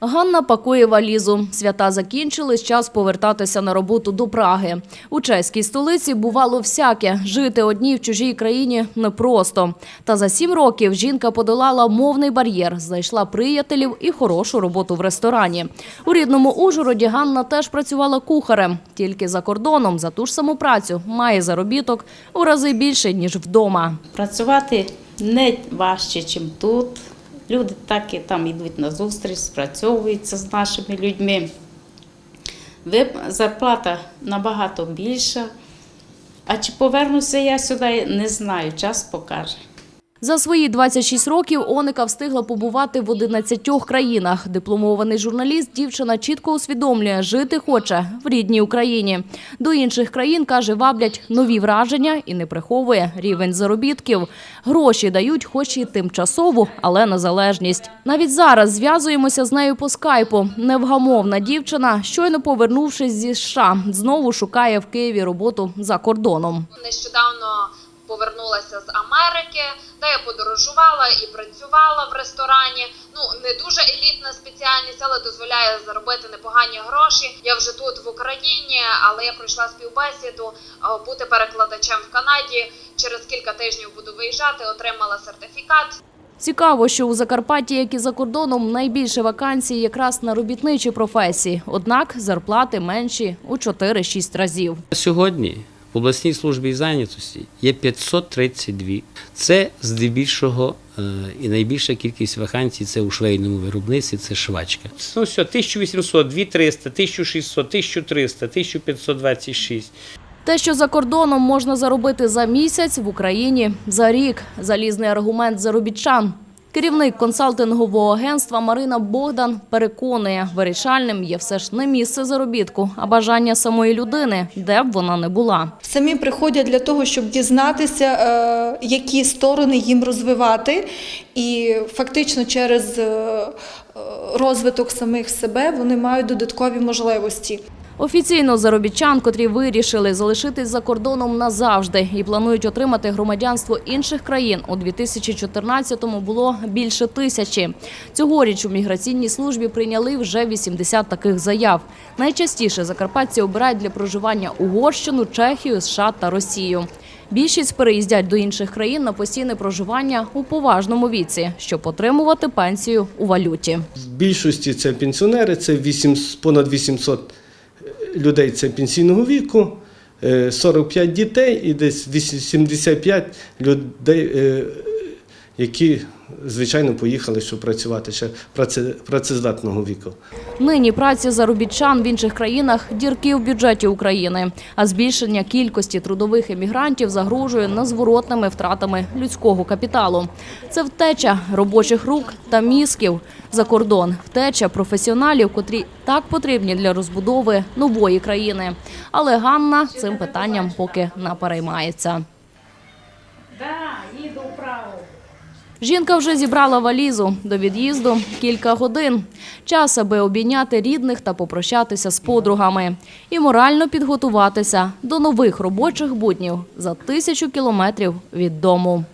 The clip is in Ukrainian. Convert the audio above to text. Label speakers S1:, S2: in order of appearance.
S1: Ганна пакує валізу. Свята закінчились, час повертатися на роботу до Праги. У чеській столиці бувало всяке. Жити одній в чужій країні непросто. Та за сім років жінка подолала мовний бар'єр, знайшла приятелів і хорошу роботу в ресторані. У рідному Ужгороді Ганна теж працювала кухарем. Тільки за кордоном за ту ж саму працю має заробіток у рази більше, ніж вдома.
S2: Працювати не важче, ніж тут. Люди так і там йдуть на зустріч, спрацьовуються з нашими людьми. Зарплата набагато більша. А чи повернуся я сюди, не знаю, час покаже.
S1: За свої 26 років Оника встигла побувати в 11 країнах. Дипломований журналіст дівчина чітко усвідомлює, жити хоче в рідній Україні. До інших країн, каже, ваблять нові враження і не приховує рівень заробітків. Гроші дають хоч і тимчасову, але незалежність. Навіть зараз зв'язуємося з нею по скайпу. Невгамовна дівчина, щойно повернувшись зі США, знову шукає в Києві роботу за кордоном.
S3: Нещодавно повернулася з Америки, де я подорожувала і працювала в ресторані. Ну не дуже елітна спеціальність, але дозволяє заробити непогані гроші. Я вже тут в Україні, але я пройшла співбесіду бути перекладачем в Канаді. Через кілька тижнів буду виїжджати, отримала сертифікат.
S1: Цікаво, що у Закарпатті, як і за кордоном, найбільше вакансій якраз на робітничі професії. Однак зарплати менші у 4-6 разів.
S4: Сьогодні в обласній службі зайнятості є 532. Це здебільшого е, і найбільша кількість вакансій це у швейному виробництві, це швачка. Ну все, 1800, 2300, 1600, 1300, 1526.
S1: Те, що за кордоном можна заробити за місяць, в Україні за рік. Залізний аргумент заробітчан. Керівник консалтингового агентства Марина Богдан переконує, вирішальним є все ж не місце заробітку, а бажання самої людини, де б вона не була.
S5: Самі приходять для того, щоб дізнатися, е, які сторони їм розвивати, і фактично через е, розвиток самих себе вони мають додаткові можливості.
S1: Офіційно заробітчан, котрі вирішили залишитись за кордоном назавжди і планують отримати громадянство інших країн, у 2014-му було більше тисячі. Цьогоріч у міграційній службі прийняли вже 80 таких заяв. Найчастіше закарпатці обирають для проживання Угорщину, Чехію, США та Росію. Більшість переїздять до інших країн на постійне проживання у поважному віці, щоб отримувати пенсію у валюті.
S6: В більшості це пенсіонери, це 8, понад 800 людей це пенсійного віку, е, 45 дітей і десь 75 людей, е, які, звичайно, поїхали, щоб працювати ще праце- працездатного віку.
S1: Нині праці заробітчан в інших країнах дірки в бюджеті України, а збільшення кількості трудових емігрантів загрожує незворотними втратами людського капіталу. Це втеча робочих рук та мізків за кордон, втеча професіоналів, котрі так потрібні для розбудови нової країни. Але Ганна цим питанням поки не переймається. Жінка вже зібрала валізу до від'їзду кілька годин. Час, аби обійняти рідних та попрощатися з подругами і морально підготуватися до нових робочих буднів за тисячу кілометрів від дому.